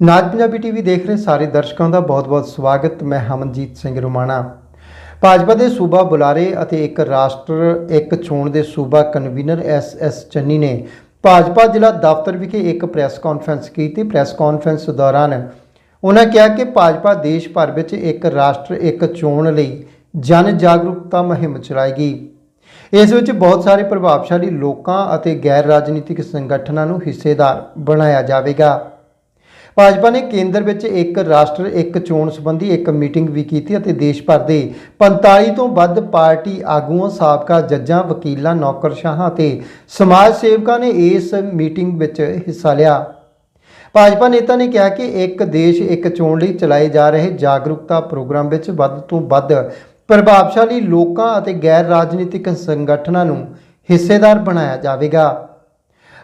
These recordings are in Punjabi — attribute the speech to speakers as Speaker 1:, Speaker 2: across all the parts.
Speaker 1: ਨਾਜ ਪੰਜਾਬੀ ਟੀਵੀ ਦੇਖ ਰਹੇ ਸਾਰੇ ਦਰਸ਼ਕਾਂ ਦਾ ਬਹੁਤ-ਬਹੁਤ ਸਵਾਗਤ। ਮੈਂ ਹਮਨਜੀਤ ਸਿੰਘ ਰੋਮਾਣਾ। ਭਾਜਪਾ ਦੇ ਸੂਬਾ ਬੁਲਾਰੇ ਅਤੇ ਇੱਕ ਰਾਸ਼ਟਰ ਇੱਕ ਚੋਣ ਦੇ ਸੂਬਾ ਕਨਵੀਨਰ ਐਸ ਐਸ ਚੰਨੀ ਨੇ ਭਾਜਪਾ ਜ਼ਿਲ੍ਹਾ ਦਫ਼ਤਰ ਵਿਖੇ ਇੱਕ ਪ੍ਰੈਸ ਕਾਨਫਰੰਸ ਕੀਤੀ। ਪ੍ਰੈਸ ਕਾਨਫਰੰਸ ਦੌਰਾਨ ਉਹਨਾਂ ਕਿਹਾ ਕਿ ਭਾਜਪਾ ਦੇਸ਼ ਭਰ ਵਿੱਚ ਇੱਕ ਰਾਸ਼ਟਰ ਇੱਕ ਚੋਣ ਲਈ ਜਨ ਜਾਗਰੂਕਤਾ ਮੁਹਿੰਮ ਚਲਾਏਗੀ। ਇਸ ਵਿੱਚ ਬਹੁਤ ਸਾਰੇ ਪ੍ਰਭਾਵਸ਼ਾਲੀ ਲੋਕਾਂ ਅਤੇ ਗੈਰ ਰਾਜਨੀਤਿਕ ਸੰਗਠਨਾਂ ਨੂੰ ਹਿੱਸੇਦਾਰ ਬਣਾਇਆ ਜਾਵੇਗਾ। ਭਾਜਪਾ ਨੇ ਕੇਂਦਰ ਵਿੱਚ ਇੱਕ ਰਾਸ਼ਟਰ, ਇੱਕ ਚੋਣ ਸੰਬੰਧੀ ਇੱਕ ਮੀਟਿੰਗ ਵੀ ਕੀਤੀ ਅਤੇ ਦੇਸ਼ ਭਰ ਦੇ 45 ਤੋਂ ਵੱਧ ਪਾਰਟੀ ਆਗੂਆਂ, ਸਾਬਕਾ ਜੱਜਾਂ, ਵਕੀਲਾਂ, ਨੌਕਰਸ਼ਾਹਾਂ ਅਤੇ ਸਮਾਜ ਸੇਵਕਾਂ ਨੇ ਇਸ ਮੀਟਿੰਗ ਵਿੱਚ ਹਿੱਸਾ ਲਿਆ। ਭਾਜਪਾ ਨੇਤਾ ਨੇ ਕਿਹਾ ਕਿ ਇੱਕ ਦੇਸ਼, ਇੱਕ ਚੋਣ ਲਈ ਚਲਾਏ ਜਾ ਰਹੇ ਜਾਗਰੂਕਤਾ ਪ੍ਰੋਗਰਾਮ ਵਿੱਚ ਵੱਧ ਤੋਂ ਵੱਧ ਪ੍ਰਭਾਵਸ਼ਾਲੀ ਲੋਕਾਂ ਅਤੇ ਗੈਰ ਰਾਜਨੀਤਿਕ ਸੰਗਠਨਾਂ ਨੂੰ ਹਿੱਸੇਦਾਰ ਬਣਾਇਆ ਜਾਵੇਗਾ।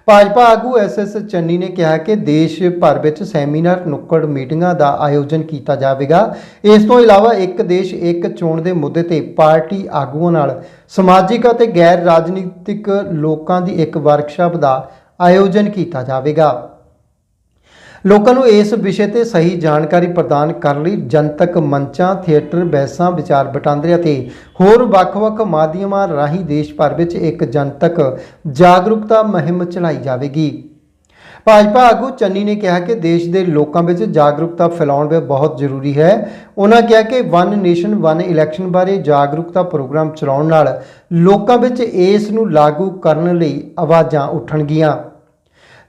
Speaker 1: ਭਾਜਪਾ ਆਗੂ ਐਸਐਸ ਚੰਨੀ ਨੇ ਕਿਹਾ ਕਿ ਦੇਸ਼ ਭਰ ਵਿੱਚ ਸੈਮੀਨਾਰ, ਨੁੱਕੜ ਮੀਟਿੰਗਾਂ ਦਾ ਆਯੋਜਨ ਕੀਤਾ ਜਾਵੇਗਾ। ਇਸ ਤੋਂ ਇਲਾਵਾ ਇੱਕ ਦੇਸ਼, ਇੱਕ ਚੋਣ ਦੇ ਮੁੱਦੇ ਤੇ ਪਾਰਟੀ ਆਗੂਆਂ ਨਾਲ ਸਮਾਜਿਕ ਅਤੇ ਗੈਰ ਰਾਜਨੀਤਿਕ ਲੋਕਾਂ ਦੀ ਇੱਕ ਵਰਕਸ਼ਾਪ ਦਾ ਆਯੋਜਨ ਕੀਤਾ ਜਾਵੇਗਾ। ਲੋਕਾਂ ਨੂੰ ਇਸ ਵਿਸ਼ੇ ਤੇ ਸਹੀ ਜਾਣਕਾਰੀ ਪ੍ਰਦਾਨ ਕਰਨ ਲਈ ਜਨਤਕ ਮੰਚਾਂ, ਥੀਏਟਰ, ਬਹਿਸਾਂ, ਵਿਚਾਰ ਵਟਾਂਦਰੇ ਅਤੇ ਹੋਰ ਵੱਖ-ਵੱਖ ਮਾਧਿਅਮਾਂ ਰਾਹੀਂ ਦੇਸ਼ ਭਰ ਵਿੱਚ ਇੱਕ ਜਨਤਕ ਜਾਗਰੂਕਤਾ ਮੁਹਿੰਮ ਚਲਾਈ ਜਾਵੇਗੀ। ਭਾਜਪਾ ਆਗੂ ਚੰਨੀ ਨੇ ਕਿਹਾ ਕਿ ਦੇਸ਼ ਦੇ ਲੋਕਾਂ ਵਿੱਚ ਜਾਗਰੂਕਤਾ ਫੈਲਾਉਣ ਵੀ ਬਹੁਤ ਜ਼ਰੂਰੀ ਹੈ। ਉਹਨਾਂ ਕਿਹਾ ਕਿ ਵਨ ਨੇਸ਼ਨ ਵਨ ਇਲੈਕਸ਼ਨ ਬਾਰੇ ਜਾਗਰੂਕਤਾ ਪ੍ਰੋਗਰਾਮ ਚਲਾਉਣ ਨਾਲ ਲੋਕਾਂ ਵਿੱਚ ਇਸ ਨੂੰ ਲਾਗੂ ਕਰਨ ਲਈ ਆਵਾਜ਼ਾਂ ਉੱਠਣਗੀਆਂ।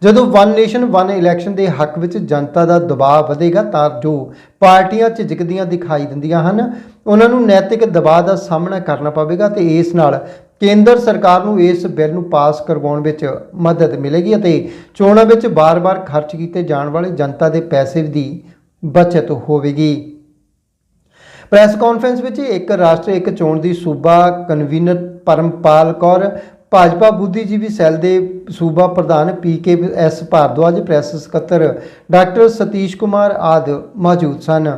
Speaker 1: ਜਦੋਂ ਵਨ ਨੇਸ਼ਨ ਵਨ ਇਲੈਕਸ਼ਨ ਦੇ ਹੱਕ ਵਿੱਚ ਜਨਤਾ ਦਾ ਦਬਾਅ ਵਧੇਗਾ ਤਾਂ ਜੋ ਪਾਰਟੀਆਂ ਝਿਜਕਦੀਆਂ ਦਿਖਾਈ ਦਿੰਦੀਆਂ ਹਨ, ਉਹਨਾਂ ਨੂੰ ਨੈਤਿਕ ਦਬਾਅ ਦਾ ਸਾਹਮਣਾ ਕਰਨਾ ਪਵੇਗਾ ਤੇ ਇਸ ਨਾਲ ਕੇਂਦਰ ਸਰਕਾਰ ਨੂੰ ਇਸ ਬਿੱਲ ਨੂੰ ਪਾਸ ਕਰਵਾਉਣ ਵਿੱਚ ਮਦਦ ਮਿਲੇਗੀ ਅਤੇ ਚੋਣਾਂ ਵਿੱਚ ਬਾਰ-ਬਾਰ ਖਰਚ ਕੀਤੇ ਜਾਣ ਵਾਲੇ ਜਨਤਾ ਦੇ ਪੈਸੇ ਦੀ ਬਚਤ ਹੋਵੇਗੀ। ਪ੍ਰੈਸ ਕਾਨਫਰੰਸ ਵਿੱਚ ਇੱਕ ਰਾਸ਼ਟਰ, ਇੱਕ ਚੋਣ ਦੀ ਸੂਬਾ ਕਨਵੀਨਰ ਪਰਮਪਾਲ ਕੌਰ ਭਾਜਪਾ ਬੁੱਧੀਜੀਵੀ ਸੈੱਲ ਦੇ ਸੂਬਾ ਪ੍ਰਧਾਨ ਪੀਕੇ ਐਸ ਭਾਰਦਵਾਜ, ਪ੍ਰੈਸ ਸਕੱਤਰ ਡਾਕਟਰ ਸਤੀਸ਼ ਕੁਮਾਰ ਆਦਿ ਮੌਜੂਦ ਸਨ।